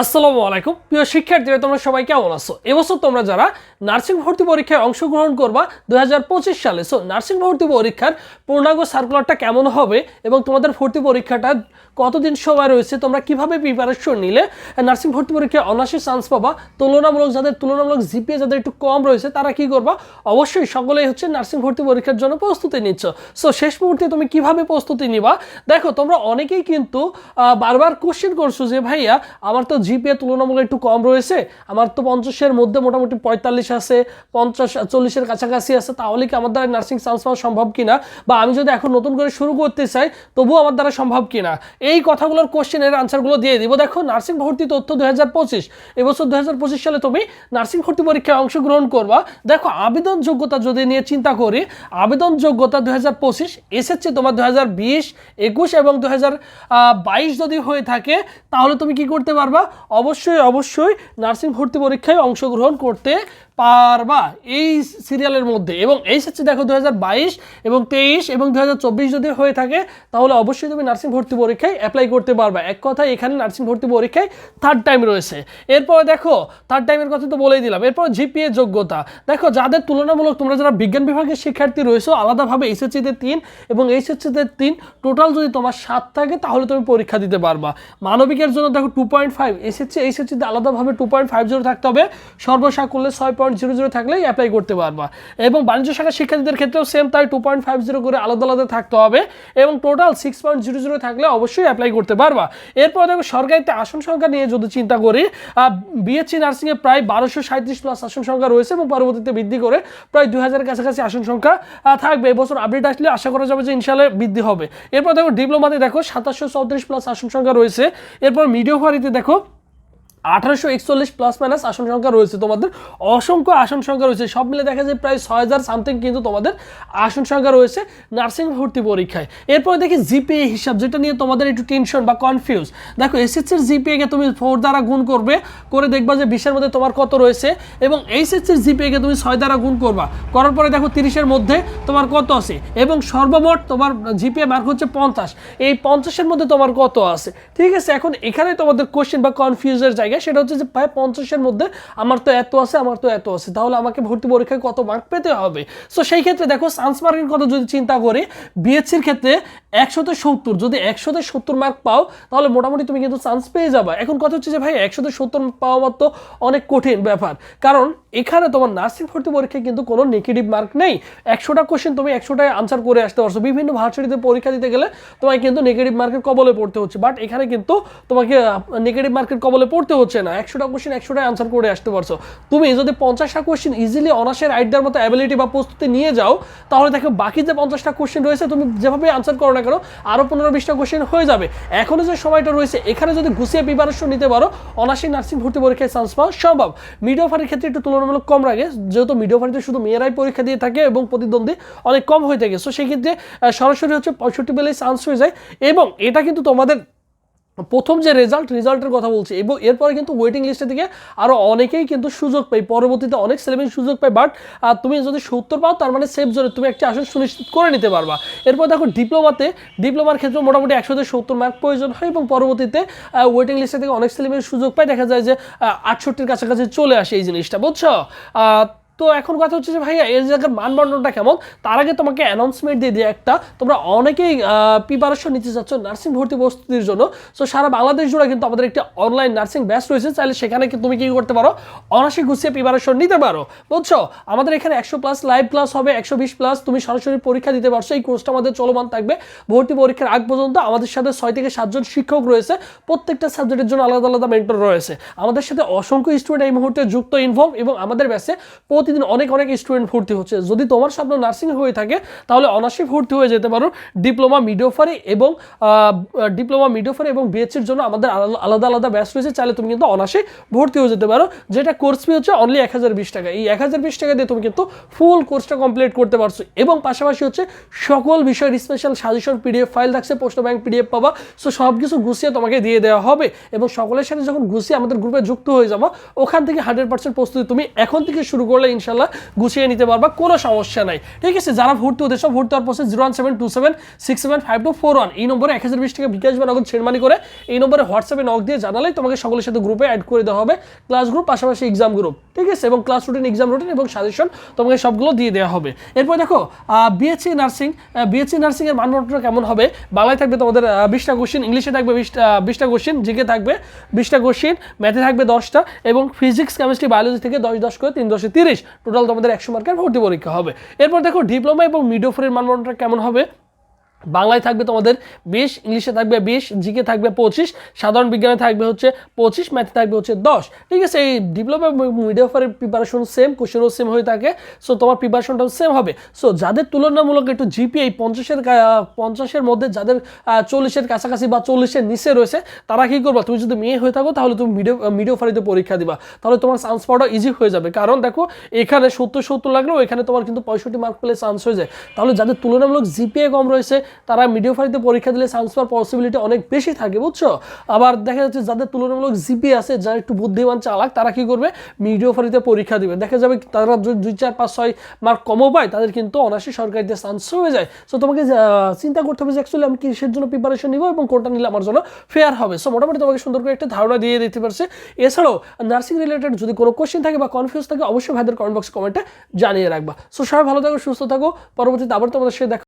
আসসালামু আলাইকুম। প্রিয় শিক্ষার্থীরা, তোমরা সবাই কেমন আছো? এবছর তোমরা যারা নার্সিং ভর্তি পরীক্ষায় অংশগ্রহণ করবা দু হাজার পঁচিশ সালে। সো নার্সিং ভর্তি পরীক্ষার পূর্ণাঙ্গ সার্কুলারটা কেমন হবে এবং তোমাদের ভর্তি পরীক্ষাটা কতদিন সময় রয়েছে, তোমরা কীভাবে প্রিপারেশন নিলে নার্সিং ভর্তি পরীক্ষায় অনায়াসে চান্স পাবা, তুলনামূলক যাদের তুলনামূলক জিপিএ যাদের একটু কম রয়েছে, তারা কি করবা? অবশ্যই সকলেই হচ্ছে নার্সিং ভর্তি পরীক্ষার জন্য প্রস্তুতি নিচ্ছ। সো শেষ মুহূর্তে তুমি কীভাবে প্রস্তুতি নিবা? দেখো, তোমরা অনেকেই কিন্তু বারবার কোশ্চেন করছ যে, ভাইয়া, আমার তো জিপিএ তুলনামূলক একটু কম রয়েছে। আমার তো পঞ্চাশের মধ্যে মোটামুটি পঁয়তাল্লিশ আছে, পঞ্চাশ, চল্লিশের কাছাকাছি আছে। তাহলে কি আমার দ্বারা নার্সিং চান্স পাওয়া সম্ভব কিনা? বা আমি যদি এখন নতুন করে শুরু করতে চাই, তবুও আমার দ্বারা সম্ভব কিনা? এই কথাগুলোর কোশ্চেনের আনসারগুলো দিয়ে দিব। দেখো নার্সিং ভর্তি তথ্য দু হাজার পঁচিশ। এবছর দু হাজার পঁচিশ সালে তুমি নার্সিং ভর্তি পরীক্ষায় অংশগ্রহণ করবা। দেখো আবেদন যোগ্যতা যদি নিয়ে চিন্তা করি আবেদন যোগ্যতা দু হাজার পঁচিশ এসেছে তোমার দু হাজার বিশ, একুশ এবং দু হাজার বাইশ যদি হয়ে থাকে, তাহলে তুমি কি করতে পারবা? অবশ্যই অবশ্যই নার্সিং ভর্তি পরীক্ষায় অংশগ্রহণ করতে পারবা এই সিরিয়ালের মধ্যে। এবং এই হচ্ছে দেখো দু হাজার বাইশ এবং তেইশ এবং দু হাজার চব্বিশ যদি হয়ে থাকে, তাহলে অবশ্যই তুমি নার্সিং ভর্তি পরীক্ষায় অ্যাপ্লাই করতে পারবা। এক কথায় এখানে নার্সিং ভর্তি পরীক্ষায় থার্ড টাইম রয়েছে। এরপরে দেখো থার্ড টাইমের কথা তো বলেই দিলাম। এরপর জিপিএ যোগ্যতা। দেখো, যাদের তুলনামূলক তোমরা যারা বিজ্ঞান বিভাগের শিক্ষার্থী রয়েছো, আলাদাভাবে এইচএসসিতে তিন এবং এইচএসসিতে তিন টোটাল যদি তোমার সাত থাকে, তাহলে তুমি পরীক্ষা দিতে পারবা। মানবিকের জন্য দেখো টু পয়েন্ট ফাইভ এসএসসি এইচএসসিতে আলাদাভাবে টু পয়েন্ট ফাইভ জিরো থাকতে হবে। সর্বসাকুল্যে ছয় পয়েন্ট জিরো জিরো অ্যাপ্লাই করতে পারবা। এবং বাণিজ্য শাখার শিক্ষার্থীদের ক্ষেত্রেও সেম তাই টু পয়েন্ট ফাইভ জিরো করে আলাদা আলাদা থাকতে হবে এবং total six point zero zero থাকলে অবশ্যই অ্যাপ্লাই করতে পারবা। এরপর দেখো সরকারিতে আসন সংখ্যা নিয়ে যদি চিন্তা করি বিএসসি নার্সিংয়ে প্রায় বারোশো সাঁত্রিশ প্লাস আসন সংখ্যা রয়েছে এবং পরবর্তীতে বৃদ্ধি করে প্রায় দুই হাজারের কাছাকাছি আসন সংখ্যা থাকবে। এবছর আপডেট আসলে আশা করা যাবে যে ইনশাল্লাহ বৃদ্ধি হবে। এরপর দেখো ডিপ্লোমাতে দেখো সাতাশশো চৌত্রিশ প্লাস আসন সংখ্যা রয়েছে। এরপর মিডিওফারিতে দেখো আঠারোশো একচল্লিশ প্লাস মাইনাস আসন সংখ্যা রয়েছে তোমাদের। অসংখ্য আসন সংখ্যা রয়েছে। সব মিলে দেখা যায় প্রায় ছয় হাজার সামথিং কিন্তু তোমাদের আসন সংখ্যা রয়েছে নার্সিং ভর্তি পরীক্ষায়। এরপরে দেখি জিপিএ হিসাব, যেটা নিয়ে তোমাদের একটু টেনশন বা কনফিউজ দেখো এসএসসির জিপিএকে তুমি ফোর দ্বারা গুণ করবে, করে দেখবা যে মধ্যে তোমার কত রয়েছে এবং এইচএসসির জিপিএকে তুমি ছয় দ্বারা গুণ করবা। করার পরে দেখো তিরিশের মধ্যে তোমার কত আছে? এবং সর্বমোট তোমার জিপিএ মার্ক হচ্ছে পঞ্চাশ। এই পঞ্চাশের মধ্যে তোমার কত আছে? ঠিক আছে, এখন এখানে তোমাদের কোশ্চেন বা কনফিউজের জায়গা সেটা হচ্ছে যে প্রায় পঞ্চাশের মধ্যে আমার তো এত আছে, আমার তো এত আছে। তাহলে আমাকে ভর্তি পরীক্ষায় কত মার্ক পেতে হবে? সো সেই ক্ষেত্রে দেখো সায়েন্স মার্কের কথা যদি চিন্তা করি বিএসসির ক্ষেত্রে একশোতে সত্তর। যদি একশোতে সত্তর মার্ক পাও, তাহলে মোটামুটি তুমি কিন্তু চান্স পেয়ে যাবে। এখন কথা হচ্ছে যে, ভাই, একশোতে সত্তর পাওয়া তো অনেক কঠিন ব্যাপার। কারণ এখানে তোমার নার্সিং ভর্তি পরীক্ষায় কিন্তু কোনো নেগেটিভ মার্ক নেই। একশোটা কোশ্চেন তুমি একশোটায় আনসার করে আসতে পারছ। বিভিন্ন ভার্সিটিতে পরীক্ষা দিতে গেলে তোমাকে কিন্তু নেগেটিভ মার্কের কবলে পড়তে হচ্ছে। বাট এখানে কিন্তু তোমাকে নেগেটিভ মার্কের কবলে পড়তে হচ্ছে না। একশোটা কোশ্চেন একশোটায় আনসার করে আসতে পারছ। তুমি যদি পঞ্চাশটা কোশ্চেন ইজিলি অনার্সের আইডিয়ার মতো অ্যাবিলিটি বা প্রস্তুতি নিয়ে যাও, তাহলে দেখো বাকি যে পঞ্চাশটা কোশ্চেন রয়েছে, তুমি যেভাবে আনসার করো না কেন আরও পনেরো বিশটা কোশ্চেন হয়ে যাবে। এখনও যে সময়টা রয়েছে, এখানে যদি গুছিয়ে প্রিপারেশন নিতে পারো অনার্সিক নার্সিং ভর্তি পরীক্ষায় চান্স পাওয়া সম্ভব। মিডিওফারির ক্ষেত্রে একটু তুলনামূলক কম লাগে, যেহেতু মিডিওফারিতে শুধু মেয়েরাই পরীক্ষা দিয়ে থাকে এবং প্রতিদ্বন্দ্বী অনেক কম হয়ে থাকে। সো সেক্ষেত্রে সরাসরি হচ্ছে পঁয়ষট্টি পেলেই চান্স হয়ে যায় এবং এটা কিন্তু তোমাদের প্রথম যে রেজাল্ট রেজাল্টের কথা বলছি, এবং এরপরে কিন্তু ওয়েটিং লিস্টের দিকে আরও অনেকেই কিন্তু সুযোগ পাই পরবর্তীতে অনেক ছেলেমেয়ে সুযোগ পায় বাট তুমি যদি সত্তর পাও, তার মানে সেফ জোনে তুমি একটি আসন সুনিশ্চিত করে নিতে পারবা। এরপর দেখো ডিপ্লোমাতে ডিপ্লোমার ক্ষেত্রে মোটামুটি একশোতে সত্তর মার্ক প্রয়োজন হয়, এবং পরবর্তীতে ওয়েটিং লিস্টের থেকে অনেক ছেলেমেয়ের সুযোগ পায়। দেখা যায় যে আটষট্টির কাছাকাছি চলে আসে এই জিনিসটা, বুঝছ? তো এখন কথা হচ্ছে যে ভাইয়া এর জায়গার মানদণ্ডটা কেমন? তার আগে তোমাকে অ্যানাউন্সমেন্ট দিয়ে দিয়ে একটা, তোমরা অনেকেই প্রিপারেশন নিতে চাচ্ছ নার্সিং ভর্তি প্রস্তুতির জন্য। সো সারা বাংলাদেশ জুড়ে কিন্তু আমাদের একটা অনলাইন নার্সিং ব্যাচ রয়েছে। চাইলে সেখানে তুমি কি করতে পারো? অনাসি গুছিয়ে প্রিপারেশন নিতে পারো। বুঝছ? আমাদের এখানে একশো প্লাস লাইভ ক্লাস হবে, একশো বিশ প্লাস তুমি সরাসরি পরীক্ষা দিতে পারছ। এই কোর্সটা আমাদের চলমান থাকবে। ভর্তি পরীক্ষার আগ পর্যন্ত আমাদের সাথে ছয় থেকে সাতজন শিক্ষক রয়েছে। প্রত্যেকটা সাবজেক্টের জন্য আলাদা আলাদা মেন্টর রয়েছে। আমাদের সাথে অসংখ্য স্টুডেন্ট এই মুহূর্তে যুক্ত ইনভলভ এবং আমাদের ব্যাচে প্রতিদিন অনেক অনেক স্টুডেন্ট ভর্তি হচ্ছে। যদি তোমার স্বপ্ন নার্সিং হয়ে থাকে, তাহলে অনার্সে ভর্তি হয়ে যেতে পারো। ডিপ্লোমা মিডিওফারি এবং ডিপ্লোমা মিডিওফারি এবং বিএসসির জন্য আমাদের আলাদা- আলাদা ব্যাচ রয়েছে। চাইলে তুমি কিন্তু অনার্সে ভর্তি হয়ে যেতে পারো। যেটা কোর্স ফি হচ্ছে অনলি এক হাজার বিশ টাকা। এই এক হাজার বিশ টাকা দিয়ে তুমি কিন্তু ফুল কোর্সটা কমপ্লিট করতে পারছ। এবং পাশাপাশি হচ্ছে সকল বিষয়ের স্পেশাল সাজেশন পিডিএফ ফাইল থাকছে পোস্ট ব্যাংক পিডিএফ পাবা। সো সব কিছু গুছিয়ে তোমাকে দিয়ে দেওয়া হবে। এবং সকলের সাথে যখন গুছিয়ে আমাদের গ্রুপে যুক্ত হয়ে যাব, ওখান থেকে হান্ড্রেড পার্সেন্ট প্রস্তুতি তুমি এখন থেকে শুরু করলে ইনশাল্লাহ গুছিয়ে নিতে পারবা, কোনো সমস্যা নাই। ঠিক আছে, যারা ভর্তি হতে সব ভর্তি হওয়ার process zero one seven two seven six seven five two four one এই নম্বরে এক হাজার বিশ টাকা বিকাশ বা নগদ ছেড়মানি করে এই নম্বরে হোয়াটসঅ্যাপে নক দিয়ে জানালেই তোমাকে সকলের সাথে গ্রুপে অ্যাড করে দেওয়া হবে। ক্লাস গ্রুপ পাশাপাশি এক্সাম গ্রুপ ঠিক আছে? এবং ক্লাস রুটিন এক্সাম রুটিন এবং সাজেশন তোমাকে সবগুলো দিয়ে দেওয়া হবে। এরপর দেখো বিএসসি নার্সিং বিএসসি নার্সিং এর মানদণ্ডটা কেমন হবে? বাংলায় থাকবে তোমাদের বিশটা কোশ্চেন ইংলিশে থাকবে বিশটা বিশটা কোশ্চেন জিকে থাকবে বিশটা কোশ্চেন ম্যাথে থাকবে দশটা, এবং ফিজিক্স কেমিস্ট্রি বায়োলজি থেকে দশ দশ করে তিন দশে তিরিশ। টোটাল তোমাদের একশো মার্কের ভর্তি পরীক্ষা হবে। এরপর দেখো ডিপ্লোমা এবং মিডোফোরের মানদণ্ডটা কেমন হবে? বাংলায় থাকবে তোমাদের বিশ, ইংলিশে থাকবে বিশ, জিকে থাকবে পঁচিশ, সাধারণ বিজ্ঞানে থাকবে হচ্ছে পঁচিশ, ম্যাথে থাকবে হচ্ছে দশ। ঠিক আছে, এই ডিপ্লোমা মিডিয়াফারের প্রিপারেশন সেম কোশ্চেনও সেম হয়ে থাকে। সো তোমার প্রিপারেশনটাও সেম হবে। সো যাদের তুলনামূলক একটু জিপিএই পঞ্চাশের পঞ্চাশের মধ্যে যাদের চল্লিশের কাছাকাছি বা চল্লিশের নিচে রয়েছে, তারা কি করবা? তুমি যদি মেয়ে হয়ে থাকো, তাহলে তুমি মিডিও মিডিওফারিতে পরীক্ষা দিবা। তাহলে তোমার চান্স পাওয়াটা ইজি হয়ে যাবে। কারণ দেখো, এখানে সত্তর সত্তর লাগলেও এখানে তোমার কিন্তু পঁয়ষট্টি মার্ক পেলে চান্স হয়ে যায়। তাহলে যাদের তুলনামূলক জিপিএ কম রয়েছে তারা মিডিওফারিতে পরীক্ষা দিলে চান্স পাওয়ার পসিবিলিটি অনেক বেশি থাকে, বুঝছ? আবার দেখা যাচ্ছে যাদের তুলনামূলক জিপিএ আছে, যারা একটু বুদ্ধিমান, চালাক, তারা কি করবে? মিডিওফারিতে পরীক্ষা দিবে। দেখা যাবে তারা যদি দুই, চার, পাঁচ, ছয় মার্ক কমও পায়, তাদের কিন্তু অনায়াসে সরকারিতে চান্স হয়ে যায়। সো তোমাকে চিন্তা করতে হবে যে অ্যাকচুয়ালি আমি কিসের জন্য প্রিপারেশন নিব এবং কোনটা নিলে আমার জন্য ফেয়ার হবে। সো মোটামুটি তোমাকে সুন্দর করে একটা ধারণা দিয়ে দিতে পারছে। এছাড়াও নার্সিং রিলেটেড যদি কোনো কোশ্চেন থাকে বা কনফিউজ থাকে, অবশ্যই ভাইদের কমেন্ট বক্স কমেন্টে জানিয়ে রাখবা। সো সবাই ভালো থাকো, সুস্থ থাকো। পরবর্তীতে আবার তোমাদের সাথে দেখা